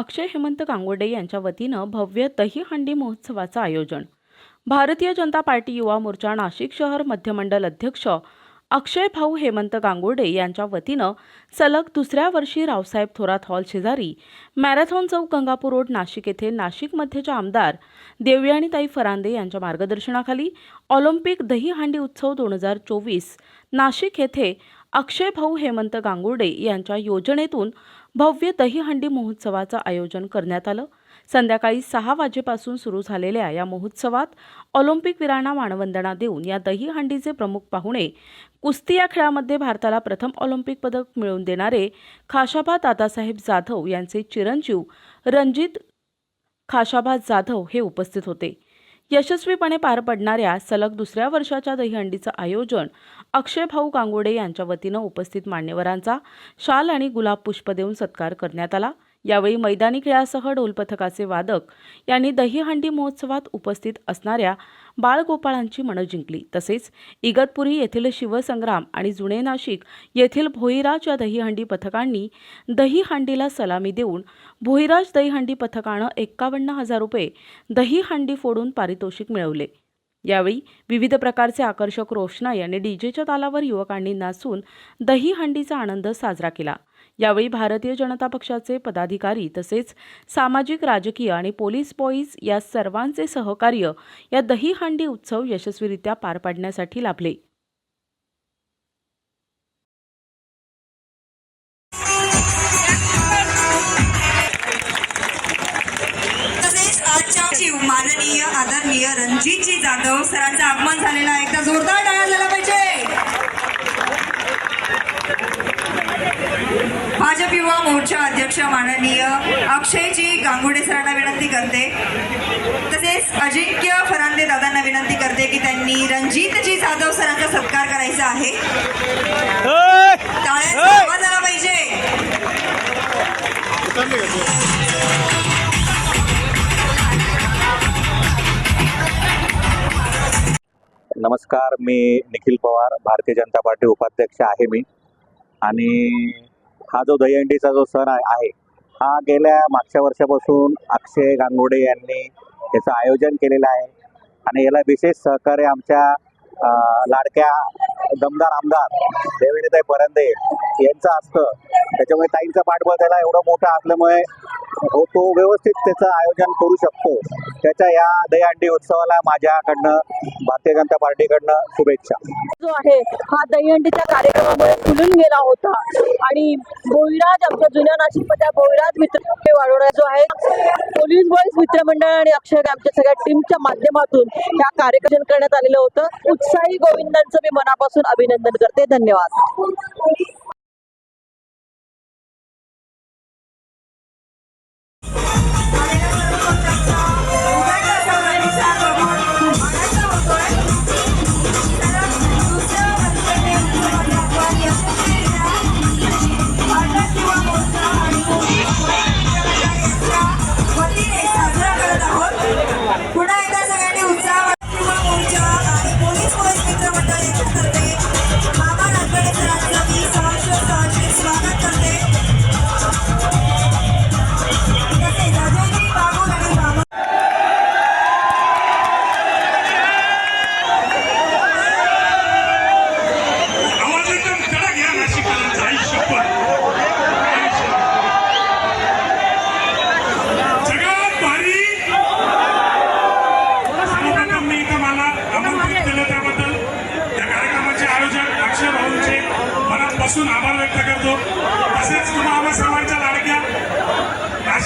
अक्षय हेमंत कांगोडे यांच्या वतीनं भव्य दहीहंडी महोत्सवाचं आयोजन. भारतीय जनता पार्टी युवा मोर्चा नाशिक शहर मध्यमंडल अध्यक्ष अक्षय भाऊ हेमंत गांगोडे यांच्या वतीनं सलग दुसऱ्या वर्षी रावसाहेब थोरात हॉल शेजारी मॅरेथॉन चौक गंगापूर रोड नाशिक येथे नाशिक मध्यच्या आमदार देवयाणीताई फरांदे यांच्या मार्गदर्शनाखाली ऑलिम्पिक दहीहंडी उत्सव दोन हजार चोवीस नाशिक येथे अक्षय भाऊ हेमंत गांगोडे यांच्या योजनेतून भव्य दहीहंडी महोत्सवाचं आयोजन करण्यात आलं. संध्याकाळी सहा वाजेपासून सुरू झालेल्या या महोत्सवात ऑलिम्पिकवीरांना मानवंदना देऊन या दहीहंडीचे प्रमुख पाहुणे कुस्ती या खेळामध्ये भारताला प्रथम ऑलिम्पिक पदक मिळवून देणारे खाशाबा दादासाहेब जाधव यांचे चिरंजीव रणजित खाशाबा जाधव हे उपस्थित होते. यशस्वीपणे पार पडणाऱ्या सलग दुसऱ्या वर्षाच्या दहीहंडीचं आयोजन अक्षय भाऊ गांगुर्डे यांच्या वतीनं उपस्थित मान्यवरांचा शाल आणि गुलाब पुष्प देऊन सत्कार करण्यात आला. यावेळी मैदानी खेळासह ढोलपथकाचे वादक यांनी दहीहंडी महोत्सवात उपस्थित असणाऱ्या बाळगोपाळांची मनं जिंकली. तसेच इगतपुरी येथील शिवसंग्राम आणि जुने नाशिक येथील भोईराज या दहीहंडी पथकांनी दहीहंडीला सलामी देऊन भोईराज दहीहंडी पथकानं एक्कावन्न हजार रुपये दहीहंडी फोडून पारितोषिक मिळवले. यावेळी विविध प्रकारचे आकर्षक रोषणाई आणि डीजेच्या तालावर युवकांनी नाचून दहीहंडीचा आनंद साजरा केला. यावेळी भारतीय जनता पक्षाचे पदाधिकारी तसेच सामाजिक राजकीय आणि पोलीस बॉईज या सर्वांचे सहकार्य या दहीहंडी उत्सव यशस्वीरित्या पार पाडण्यासाठी लाभले. सचिव माननीय आदरणीय रणजितजी जाधव सरांचं आगमन झालेलं आहे. एकदा जोरदार टाळ्या झाला पाहिजे. भाजप युवा मोर्चा अध्यक्ष माननीय अक्षयजी गांगुडे सरांना विनंती करते. तसेच अजिंक्य फरांदे दादांना विनंती करते की त्यांनी रणजितजी जाधव सरांचा सत्कार करायचा आहे. नमस्कार मी निखिल पवार भारतीय जनता पार्टी उपाध्यक्ष आहे मी. आणि हा जो दहीहंडीचा जो सण आहे हा गेल्या मागच्या वर्षापासून अक्षय गांगुडे यांनी याचं आयोजन केलेलं आहे. आणि याला विशेष सहकार्य आमच्या लाडक्या दमदार आमदार देवेंद्रताई परंदे यांचं असतं. त्याच्यामुळे ताईंचा पाठबळ त्याला एवढं मोठं असल्यामुळे हो तो व्यवस्थित त्याचं आयोजन करू शकतो. त्याच्या या दहीहंडी उत्सवाला माझ्याकडनं भारतीय जनता पार्टीकडनं शुभेच्छा. जो आहे हा दहीहंडीच्या कार्यक्रमामुळे फुलून गेला होता. आणि बोईराज आमच्या जुन्या नाशिकमध्ये बोईराज मित्र वाढवणार जो आहे पोलीस बॉईज मित्रमंडळ आणि अक्षय आमच्या सगळ्या टीमच्या माध्यमातून या कार्यक्रम करण्यात आलेलं होतं. उत्साही गोविंदांचं मी मनापासून अभिनंदन करते. धन्यवाद.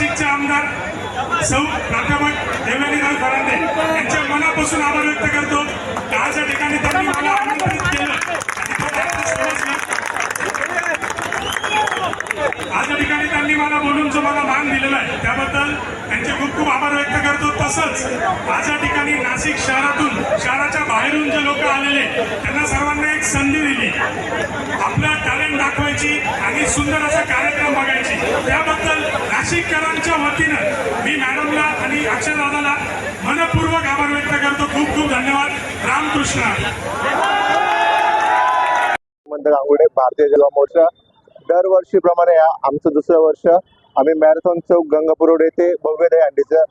नाशिकचे आमदार सौ प्राध्यापक देवयानीराव फरांदे यांच्या मनापासून आभार व्यक्त करतो. की आज या ठिकाणी त्यांनी मला आमंत्रित केलं. आणि आज या ठिकाणी त्यांनी मला बोलून जो मला मान दिलेला आहे त्याबद्दल त्यांचे खूप खूप आभार व्यक्त करतो. तसंच आज या ठिकाणी नाशिक शहरातून शहराच्या बाहेरून जे लोक आलेले त्यांना सर्वांना एक संधी दिली. आपलं टॅलेंट दाखवायची आणि सुंदर असा कार्यक्रम बघायची. त्याबद्दल नाशिककर वतीनं मी मॅडमला आणि अक्षयदादाला मनपूर्वक आभार व्यक्त करतो. खूप खूप धन्यवाद. रामकृष्ण. हेमंत भारतीय जनता मोर्चा. दरवर्षीप्रमाणे या आमचं दुसरं वर्ष. आम्ही मॅरेथॉन चौक गंगापूर रोड येथे भव्य दहीहंडीचा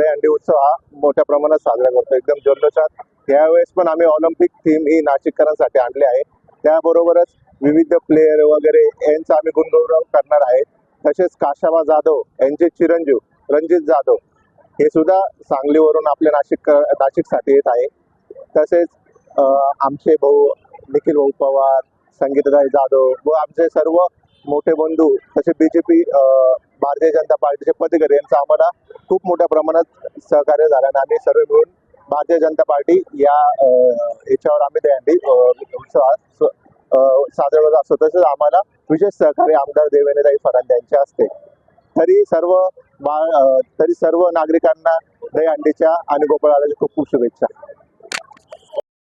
दहीहंडी उत्सव हा मोठ्या प्रमाणात साजरा करतो. एकदम जल्लोषात. यावेळेस पण आम्ही ऑलिम्पिक थीम ही नाशिककरांसाठी आणली आहे. त्याबरोबरच विविध प्लेयर वगैरे यांचा आम्ही गुणगौरव करणार आहे. तसेच काशाबा जाधव यांचे चिरंजीव रणजित जाधव हे सुद्धा सांगलीवरून आपल्या नाशिक नाशिकसाठी येत आहे. तसेच आमचे भाऊ निखिल भाऊ पवार संगीतदाई जाधव व आमचे सर्व मोठे बंधू तसे B J P Bharatiya Janata पार्टीचे पदकर यांचं आम्हाला खूप मोठ्या प्रमाणात सहकार्य झालं आणि आम्ही सर्व मिळून भारतीय जनता पार्टी या याच्यावर आम्ही दहीहंडी स- साजरा करत असतो. तसेच आम्हाला विशेष सहकार्य आमदार देवेंद्रदाई फरांदे यांचे असते. तरी सर्व बाळ तरी सर्व नागरिकांना दही अंडीच्या आणि गोपाळाच्या खूप खूप शुभेच्छा.